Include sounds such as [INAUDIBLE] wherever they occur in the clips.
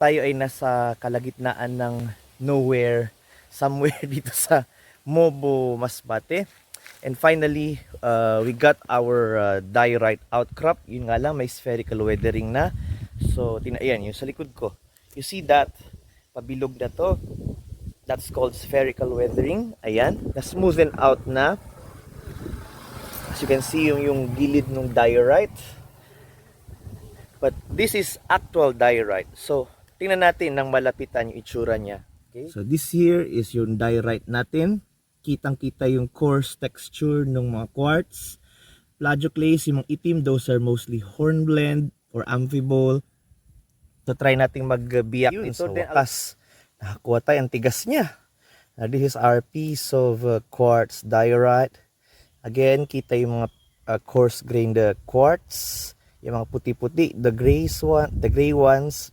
tayo ay nasa kalagitnaan ng nowhere, somewhere [LAUGHS] dito sa Mobo, Masbate. And finally, uh, we got our uh, diorite outcrop. Yun nga lang, may spherical weathering na. So, tina ayan, yung sa likod ko. You see that? Pabilog na to. That's called spherical weathering. Ayan, na-smoothen out na. As you can see, yung, yung gilid ng diorite. But this is actual diorite. So, tingnan natin ng malapitan yung itsura niya. Okay? So, this here is yung diorite natin. Kitang-kita yung coarse texture ng mga quartz. Plagioclase, yung mga itim, those are mostly hornblende or amphibole. So, try nating magbiyak Yun, din so sa wakas. Nakakuha tayo, ang tigas niya. Now, this is our piece of uh, quartz diorite. Again, kita yung mga uh, coarse grained uh, quartz, yung mga puti-puti, the grays one, the gray ones,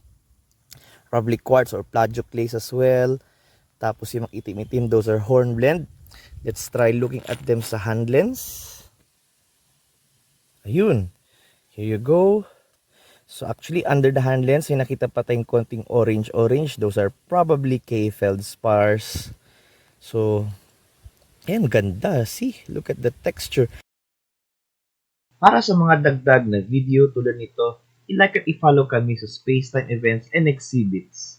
probably quartz or plagioclase as well. Tapos yung itim-itim, those are hornblende. Let's try looking at them sa hand lens. Ayun. Here you go. So actually under the hand lens, may nakita pa tayong konting orange-orange. Those are probably K feldspars. So, ayan, ganda. See, look at the texture. Para sa mga dagdag na video tulad nito, i-like at i-follow kami sa Spacetime Events and Exhibits.